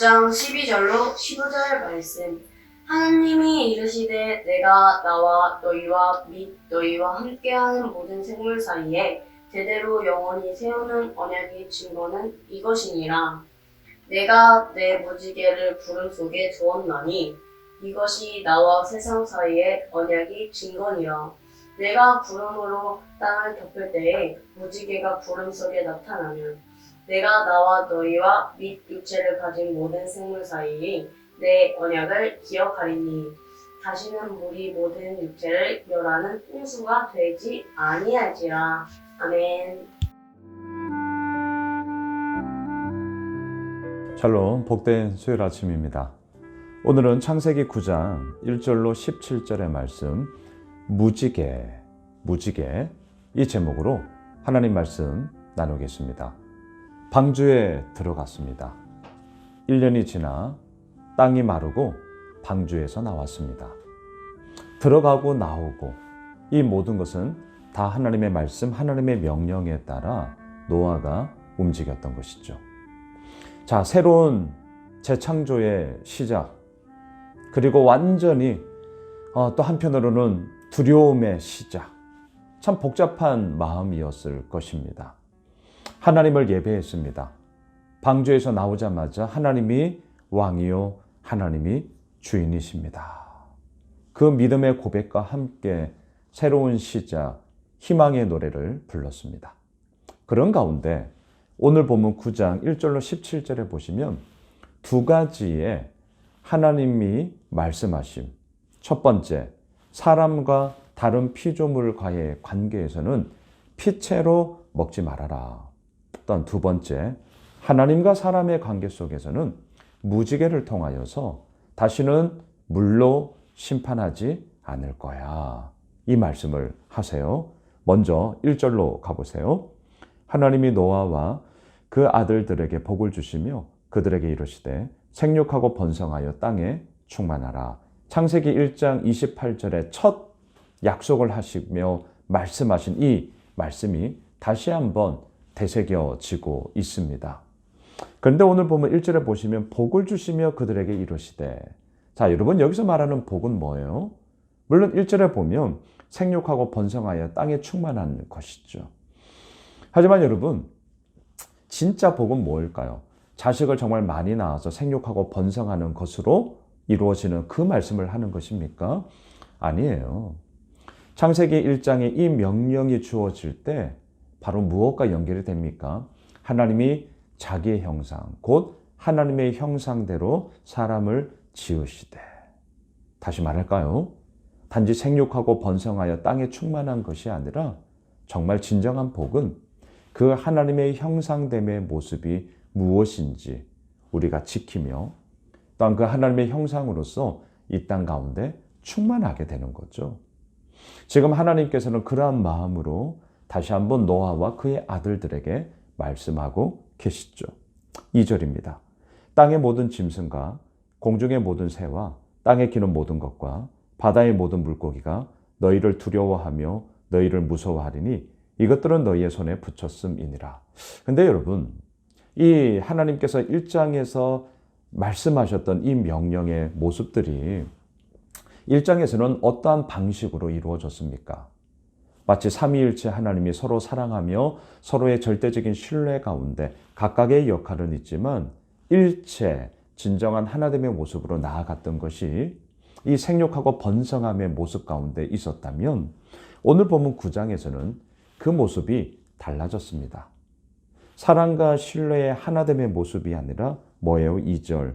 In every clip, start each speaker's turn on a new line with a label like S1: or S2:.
S1: 9장 12절로 15절 말씀. 하나님이 이르시되 내가 나와 너희와 및 너희와 함께하는 모든 생물 사이에 제대로 영원히 세우는 언약의 증거는 이것이니라. 내가 내 무지개를 구름 속에 두었나니 이것이 나와 세상 사이의 언약이 증거니라. 내가 구름으로 땅을 덮을 때에 무지개가 구름 속에 나타나면 내가 나와 너희와 및 육체를 가진 모든 생물 사이에 내 언약을 기억하리니 다시는 물이 모든 육체를 멸하는 홍수가 되지 아니할지라. 아멘.
S2: 샬롬 복된 수요일 아침입니다. 오늘은 창세기 9장 1절로 17절의 말씀 무지개 무지개 이 제목으로 하나님 말씀 나누겠습니다. 방주에 들어갔습니다. 1년이 지나 땅이 마르고 방주에서 나왔습니다. 들어가고 나오고 이 모든 것은 다 하나님의 말씀, 하나님의 명령에 따라 노아가 움직였던 것이죠. 자, 새로운 재창조의 시작. 그리고 완전히 어, 또 한편으로는 두려움의 시작. 참 복잡한 마음이었을 것입니다. 하나님을 예배했습니다. 방주에서 나오자마자 하나님이 왕이요, 하나님이 주인이십니다. 그 믿음의 고백과 함께 새로운 시작, 희망의 노래를 불렀습니다. 그런 가운데 오늘 본문 9장 1절로 17절에 보시면 두 가지의 하나님이 말씀하심. 첫 번째, 사람과 다른 피조물과의 관계에서는 피채로 먹지 말아라. 또한 두 번째, 하나님과 사람의 관계 속에서는 무지개를 통하여서 다시는 물로 심판하지 않을 거야. 이 말씀을 하세요. 먼저 1절로 가보세요. 하나님이 노아와 그 아들들에게 복을 주시며 그들에게 이르시되 생육하고 번성하여 땅에 충만하라. 창세기 1장 28절에 첫 약속을 하시며 말씀하신 이 말씀이 다시 한번 되새겨지고 있습니다. 그런데 오늘 보면 1절에 보시면 복을 주시며 그들에게 이르시되 자, 여러분 여기서 말하는 복은 뭐예요? 물론 1절에 보면 생육하고 번성하여 땅에 충만한 것이죠. 하지만 여러분 진짜 복은 뭘까요? 자식을 정말 많이 낳아서 생육하고 번성하는 것으로 이루어지는 그 말씀을 하는 것입니까? 아니에요. 창세기 1장에 이 명령이 주어질 때 바로 무엇과 연결이 됩니까? 하나님이 자기의 형상, 곧 하나님의 형상대로 사람을 지으시되. 다시 말할까요? 단지 생육하고 번성하여 땅에 충만한 것이 아니라 정말 진정한 복은 그 하나님의 형상됨의 모습이 무엇인지 우리가 지키며 또한 그 하나님의 형상으로서 이 땅 가운데 충만하게 되는 거죠. 지금 하나님께서는 그러한 마음으로 다시 한번 노아와 그의 아들들에게 말씀하고 계시죠. 2절입니다. 땅의 모든 짐승과 공중의 모든 새와 땅에 기는 모든 것과 바다의 모든 물고기가 너희를 두려워하며 너희를 무서워하리니 이것들은 너희의 손에 붙였음이니라. 근데 여러분, 이 하나님께서 1장에서 말씀하셨던 이 명령의 모습들이 1장에서는 어떠한 방식으로 이루어졌습니까? 마치 삼위일체 하나님이 서로 사랑하며 서로의 절대적인 신뢰 가운데 각각의 역할은 있지만 일체 진정한 하나됨의 모습으로 나아갔던 것이 이 생육하고 번성함의 모습 가운데 있었다면 오늘 본문 9장에서는 그 모습이 달라졌습니다. 사랑과 신뢰의 하나됨의 모습이 아니라 뭐예요? 2절.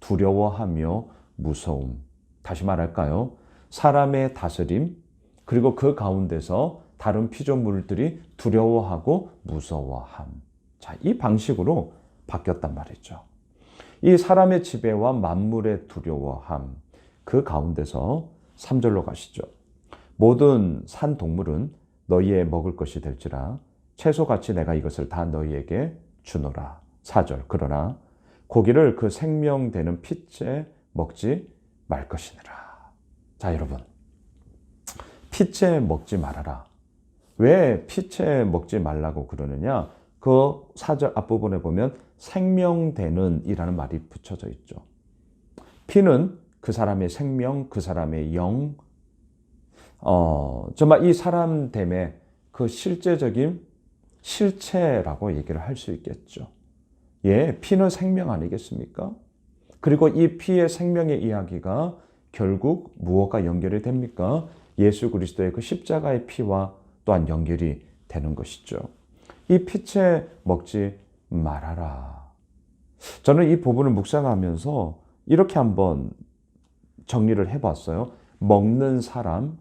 S2: 두려워하며 무서움. 다시 말할까요? 사람의 다스림, 그리고 그 가운데서 다른 피조물들이 두려워하고 무서워함. 자, 이 방식으로 바뀌었단 말이죠. 이 사람의 지배와 만물의 두려워함. 그 가운데서 3절로 가시죠. 모든 산 동물은 너희의 먹을 것이 될지라 채소같이 내가 이것을 다 너희에게 주노라. 4절. 그러나 고기를 그 생명되는 핏째 먹지 말 것이니라. 자, 여러분. 핏째 먹지 말아라. 왜 핏째 먹지 말라고 그러느냐? 그 사절 앞부분에 보면 생명되는 이라는 말이 붙여져 있죠. 피는 그 사람의 생명, 그 사람의 영, 어, 정말 이 사람 됨의 그 실제적인 실체라고 얘기를 할 수 있겠죠. 예, 피는 생명 아니겠습니까? 그리고 이 피의 생명의 이야기가 결국 무엇과 연결이 됩니까? 예수 그리스도의 그 십자가의 피와 또한 연결이 되는 것이죠. 이 피채 먹지 말아라. 저는 이 부분을 묵상하면서 이렇게 한번 정리를 해봤어요. 먹는 사람,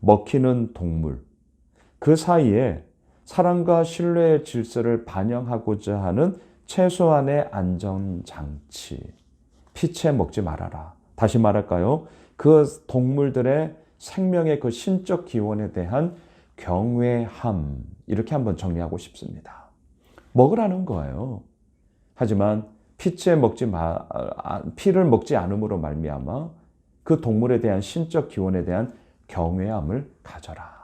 S2: 먹히는 동물. 그 사이에 사랑과 신뢰의 질서를 반영하고자 하는 최소한의 안전장치. 피채 먹지 말아라. 다시 말할까요? 그 동물들의 생명의 그 신적 기원에 대한 경외함. 이렇게 한번 정리하고 싶습니다. 먹으라는 거예요. 하지만 피채 먹지 마, 아, 피를 먹지 않음으로 말미암아 그 동물에 대한 신적 기원에 대한 경외함을 가져라.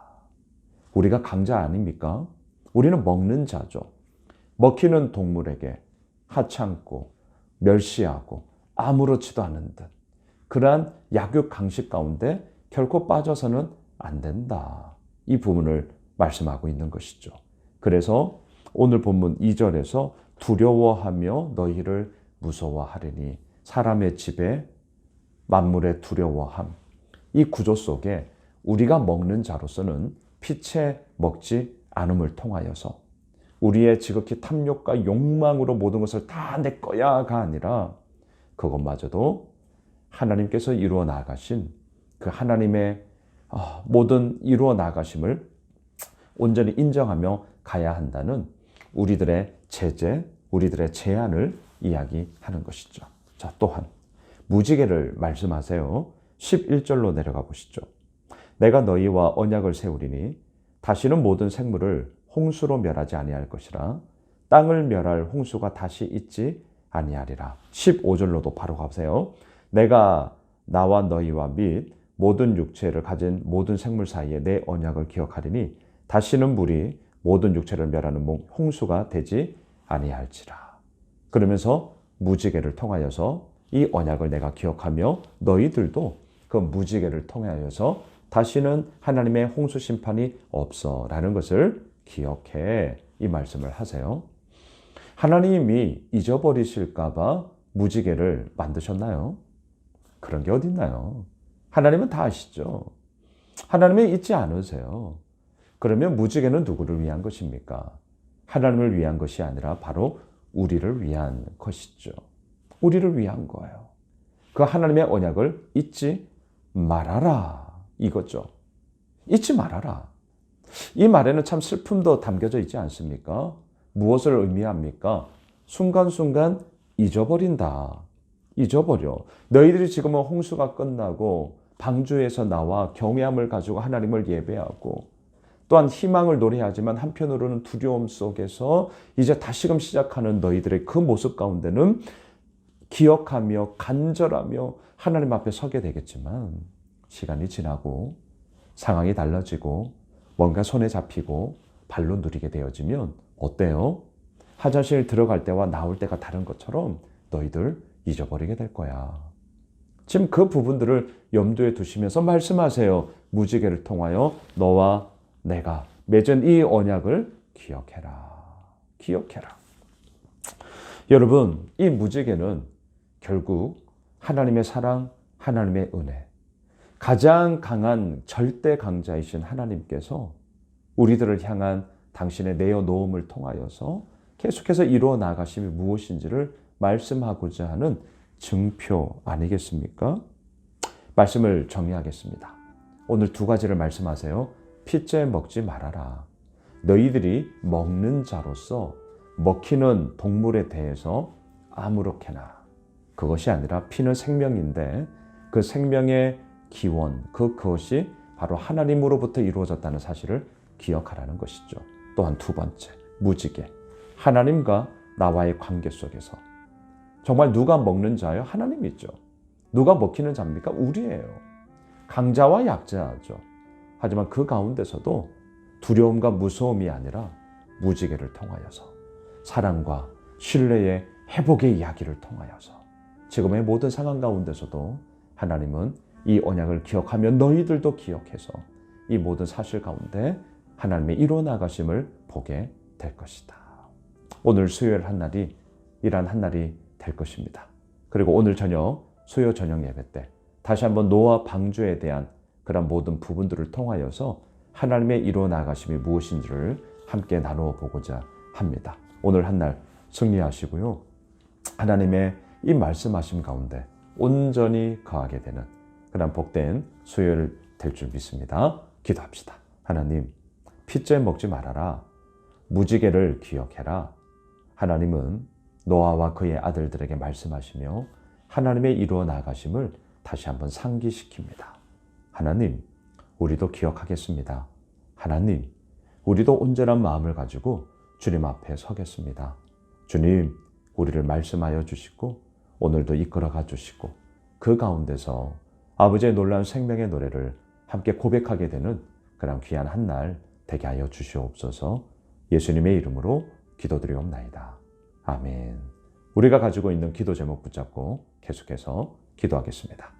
S2: 우리가 강자 아닙니까? 우리는 먹는 자죠. 먹히는 동물에게 하찮고 멸시하고 아무렇지도 않은 듯 그러한 약육 강식 가운데 결코 빠져서는 안 된다. 이 부분을 말씀하고 있는 것이죠. 그래서 오늘 본문 2절에서 두려워하며 너희를 무서워하리니 사람의 집에 만물의 두려워함. 이 구조 속에 우리가 먹는 자로서는 피채 먹지 않음을 통하여서 우리의 지극히 탐욕과 욕망으로 모든 것을 다 내 거야가 아니라 그것마저도 하나님께서 이루어 나가신 그 하나님의 아, 모든 이루어 나가심을 온전히 인정하며 가야 한다는 우리들의 제재, 우리들의 제안을 이야기하는 것이죠. 자, 또한 무지개를 말씀하세요. 11절로 내려가 보시죠. 내가 너희와 언약을 세우리니 다시는 모든 생물을 홍수로 멸하지 아니할 것이라 땅을 멸할 홍수가 다시 있지 아니하리라. 15절로도 바로 가보세요. 내가 나와 너희와 및 모든 육체를 가진 모든 생물 사이에 내 언약을 기억하리니 다시는 물이 모든 육체를 멸하는 홍수가 되지 아니할지라. 그러면서 무지개를 통하여서 이 언약을 내가 기억하며 너희들도 그 무지개를 통하여서 다시는 하나님의 홍수 심판이 없어라는 것을 기억해 이 말씀을 하세요. 하나님이 잊어버리실까봐 무지개를 만드셨나요? 그런 게 어딨나요? 하나님은 다 아시죠. 하나님이 잊지 않으세요. 그러면 무지개는 누구를 위한 것입니까? 하나님을 위한 것이 아니라 바로 우리를 위한 것이죠. 우리를 위한 거예요. 그 하나님의 언약을 잊지 말아라. 이거죠. 잊지 말아라. 이 말에는 참 슬픔도 담겨져 있지 않습니까? 무엇을 의미합니까? 순간순간 잊어버린다. 잊어버려. 너희들이 지금은 홍수가 끝나고 방주에서 나와 경외함을 가지고 하나님을 예배하고 또한 희망을 노래하지만 한편으로는 두려움 속에서 이제 다시금 시작하는 너희들의 그 모습 가운데는 기억하며 간절하며 하나님 앞에 서게 되겠지만 시간이 지나고 상황이 달라지고 뭔가 손에 잡히고 발로 누리게 되어지면 어때요? 화장실 들어갈 때와 나올 때가 다른 것처럼 너희들 잊어버리게 될 거야. 지금 그 부분들을 염두에 두시면서 말씀하세요. 무지개를 통하여 너와 내가 맺은 이 언약을 기억해라. 기억해라. 여러분, 이 무지개는 결국 하나님의 사랑, 하나님의 은혜, 가장 강한 절대 강자이신 하나님께서 우리들을 향한 당신의 내어 놓음을 통하여서 계속해서 이루어 나가심이 무엇인지를 말씀하고자 하는 증표 아니겠습니까? 말씀을 정리하겠습니다. 오늘 두 가지를 말씀하세요. 피째 먹지 말아라. 너희들이 먹는 자로서 먹히는 동물에 대해서 아무렇게나 그것이 아니라 피는 생명인데 그 생명의 기원, 그 그것이 바로 하나님으로부터 이루어졌다는 사실을 기억하라는 것이죠. 또한 두 번째, 무지개. 하나님과 나와의 관계 속에서 정말 누가 먹는 자요? 하나님이죠. 누가 먹히는 자입니까? 우리예요. 강자와 약자죠. 하지만 그 가운데서도 두려움과 무서움이 아니라 무지개를 통하여서 사랑과 신뢰의 회복의 이야기를 통하여서 지금의 모든 상황 가운데서도 하나님은 이 언약을 기억하며 너희들도 기억해서 이 모든 사실 가운데 하나님의 이루어 나가심을 보게 될 것이다. 오늘 수요일 한 날이 이란 한 날이 될 것입니다. 그리고 오늘 저녁 수요 저녁 예배 때 다시 한번 노아 방주에 대한 그런 모든 부분들을 통하여서 하나님의 이루어 나가심이 무엇인지를 함께 나누어 보고자 합니다. 오늘 한 날 승리하시고요. 하나님의 이 말씀하심 가운데 온전히 거하게 되는 그런 복된 수요일 될 줄 믿습니다. 기도합시다. 하나님, 핏째 먹지 말아라. 무지개를 기억해라. 하나님은 노아와 그의 아들들에게 말씀하시며 하나님의 이루어 나가심을 다시 한번 상기시킵니다. 하나님, 우리도 기억하겠습니다. 하나님, 우리도 온전한 마음을 가지고 주님 앞에 서겠습니다. 주님, 우리를 말씀하여 주시고 오늘도 이끌어가 주시고 그 가운데서 아버지의 놀라운 생명의 노래를 함께 고백하게 되는 그런 귀한 한 날 되게 하여 주시옵소서 예수님의 이름으로 기도드리옵나이다. 아멘. 우리가 가지고 있는 기도 제목 붙잡고 계속해서 기도하겠습니다.